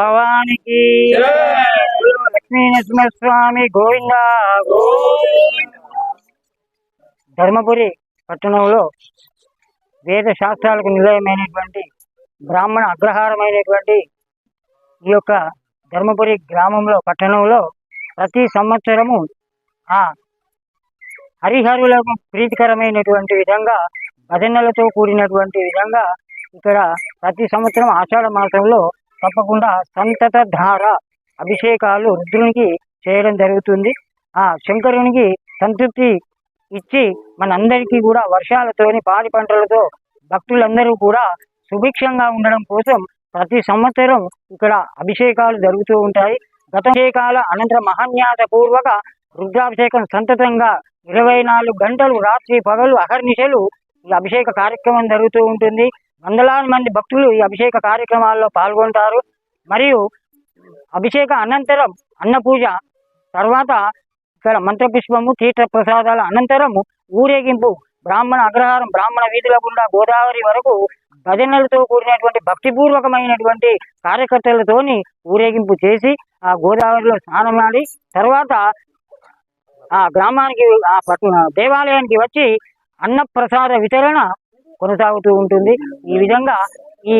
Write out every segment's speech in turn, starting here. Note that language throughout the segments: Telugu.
భవానికి. లక్ష్మీ నరసింహస్వామి గోవింద. ధర్మపురి పట్టణంలో వేద శాస్త్రాలకు నిలయమైనటువంటి బ్రాహ్మణ అగ్రహారమైనటువంటి ఈ యొక్క ధర్మపురి గ్రామంలో పట్టణంలో ప్రతి సంవత్సరము ఆ హరిహరులకు ప్రీతికరమైనటువంటి విధంగా భజనలతో కూడినటువంటి విధంగా ఇక్కడ ప్రతి సంవత్సరం ఆషాఢ మాసంలో తప్పకుండా సంతత ధార అభిషేకాలు రుద్రునికి చేయడం జరుగుతుంది. ఆ శంకరునికి సంతృప్తి ఇచ్చి మనందరికీ కూడా వర్షాలతోని పాడి పంటలతో భక్తులందరూ కూడా సుభిక్షంగా ఉండడం కోసం ప్రతి సంవత్సరం ఇక్కడ అభిషేకాలు జరుగుతూ ఉంటాయి. గత అభిషేకాల అనంతరం మహాన్యాస పూర్వక రుద్రాభిషేకం సంతతంగా ఇరవై నాలుగు గంటలు రాత్రి పగలు అహర్నిశలు ఈ అభిషేక కార్యక్రమం జరుగుతూ ఉంటుంది. వందలాది మంది భక్తులు ఈ అభిషేక కార్యక్రమాల్లో పాల్గొంటారు. మరియు అభిషేక అనంతరం అన్న పూజ తర్వాత ఇక్కడ మంత్రపుష్పము తీర్థ ప్రసాదాల అనంతరము ఊరేగింపు బ్రాహ్మణ అగ్రహారం బ్రాహ్మణ వీధుల గుండా గోదావరి వరకు భజనలతో కూడినటువంటి భక్తిపూర్వకమైనటువంటి కార్యకర్తలతోని ఊరేగింపు చేసి ఆ గోదావరిలో స్నానమాడి తర్వాత ఆ గ్రామానికి ఆ దేవాలయానికి వచ్చి అన్నప్రసాద వితరణ కొనసాగుతూ ఉంటుంది. ఈ విధంగా ఈ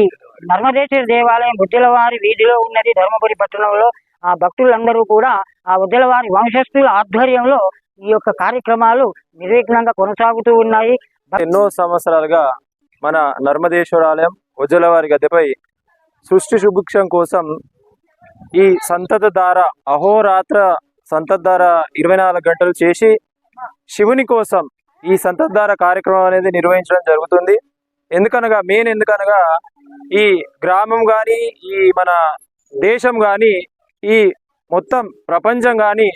నర్మదేశ్వర దేవాలయం బుద్ధలవారి వీధిలో ఉన్నది. ధర్మపురి పట్టణంలో ఆ భక్తులందరూ కూడా ఆ ఉద్దలవారి వంశస్థుల ఆధ్వర్యంలో ఈ యొక్క కార్యక్రమాలు నిర్విఘ్నంగా కొనసాగుతూ ఉన్నాయి. ఎన్నో సంవత్సరాలుగా మన నర్మదేశ్వరాలయం ఉజ్జలవారి గద్దెపై సృష్టి సుభిక్షం కోసం ఈ సంతత ధార అహోరాత్ర సంతత ధార ఇరవై నాలుగు గంటలు చేసి శివుని కోసం ఈ సంతత కార్యక్రమం అనేది నిర్వహించడం జరుగుతుంది. ఎందుకనగా మెయిన్ ఎందుకనగా ఈ గ్రామం కానీ ఈ మన దేశం కానీ ఈ మొత్తం ప్రపంచం కానీ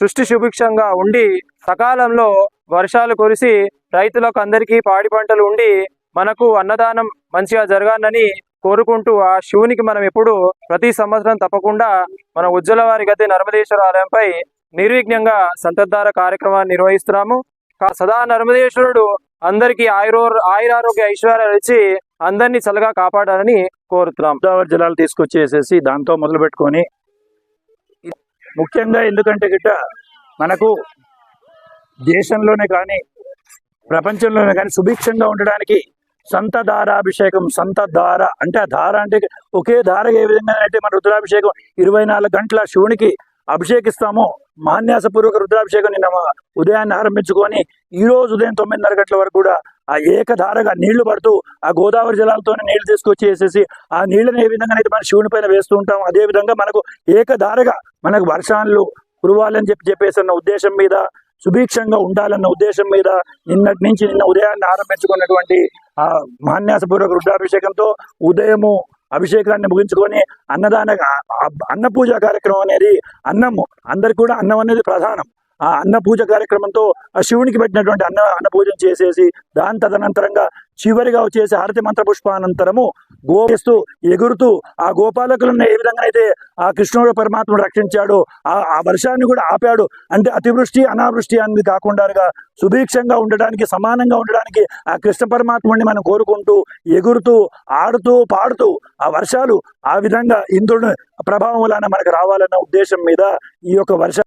సృష్టి సుభిక్షంగా ఉండి సకాలంలో వర్షాలు కురిసి రైతులకు అందరికీ పాడి పంటలు ఉండి మనకు అన్నదానం మంచిగా జరగాలని కోరుకుంటూ ఆ శివునికి మనం ఎప్పుడు ప్రతి సంవత్సరం తప్పకుండా మన ఉజ్వలవారి గది నర్మదేశ్వర ఆలయంపై నిర్విఘ్నంగా సంతద్ధార కార్యక్రమాన్ని నిర్వహిస్తున్నాము. సదా నర్మదేశ్వరుడు అందరికీ ఆయురో ఆయురారోగ్య ఐశ్వర్యాలు ఇచ్చి అందరినీ చల్లగా కాపాడాలని కోరుతున్నాం. గోదావరి జలాలు తీసుకొచ్చేసేసి దాంతో మొదలు పెట్టుకొని ముఖ్యంగా ఎందుకంటే గిట్ట మనకు దేశంలోనే కానీ ప్రపంచంలోనే కానీ సుభిక్షంగా ఉండడానికి సంత దారాభిషేకం సంత దార అంటే ఆ దార అంటే ఒకే దార ఏ విధంగా అంటే మన రుద్రాభిషేకం ఇరవై నాలుగు గంటల శివునికి అభిషేకిస్తామో. మాన్యాసపూర్వక రుద్రాభిషేకం నిన్న ఉదయాన్ని ఉదయాన్నే ఆరంభించుకొని ఈ రోజు ఉదయం తొమ్మిదిన్నర గంటల వరకు కూడా ఆ ఏకధారగా నీళ్ళు పడుతూ ఆ గోదావరి జలాలతోనే నీళ్ళు తీసుకొచ్చి వేసేసి ఆ నీళ్ళని ఏ విధంగా అయితే మన శివుని పైన వేస్తూ ఉంటాం అదే విధంగా మనకు ఏకధారగా మనకు వర్షాలు కురవాలని చెప్పి చెప్పేసి ఉద్దేశం మీద సుభిక్షంగా ఉండాలన్న ఉద్దేశం మీద నిన్నటి నుంచి నిన్న ఉదయాన్నే ఆరంభించుకున్నటువంటి ఆ మాన్యాసపూర్వక రుద్రాభిషేకంతో ఉదయము అభిషేకాన్ని ముగించుకొని అన్నదాన అన్న పూజ కార్యక్రమం అనేది అన్నము. అందరికి కూడా అన్నం అనేది ప్రధానం. ఆ అన్న పూజ కార్యక్రమంతో ఆ శివునికి పెట్టినటువంటి అన్న అన్న పూజను చేసేసి దాని తదనంతరంగా చివరిగా వచ్చేసి హారతి మంత్ర పుష్పానంతరము గోపిస్తూ ఎగురుతూ ఆ గోపాలకులను ఏ విధంగా అయితే ఆ కృష్ణుడు పరమాత్ముడు రక్షించాడు ఆ ఆ వర్షాన్ని కూడా ఆపాడు. అంటే అతివృష్టి అనావృష్టి అనేది కాకుండా సుభిక్షంగా ఉండడానికి సమానంగా ఉండడానికి ఆ కృష్ణ పరమాత్ముడిని మనం కోరుకుంటూ ఎగురుతూ ఆడుతూ పాడుతూ ఆ వర్షాలు ఆ విధంగా ఇంద్రుడి ప్రభావం వలన మనకు రావాలన్న ఉద్దేశం మీద ఈ యొక్క వర్ష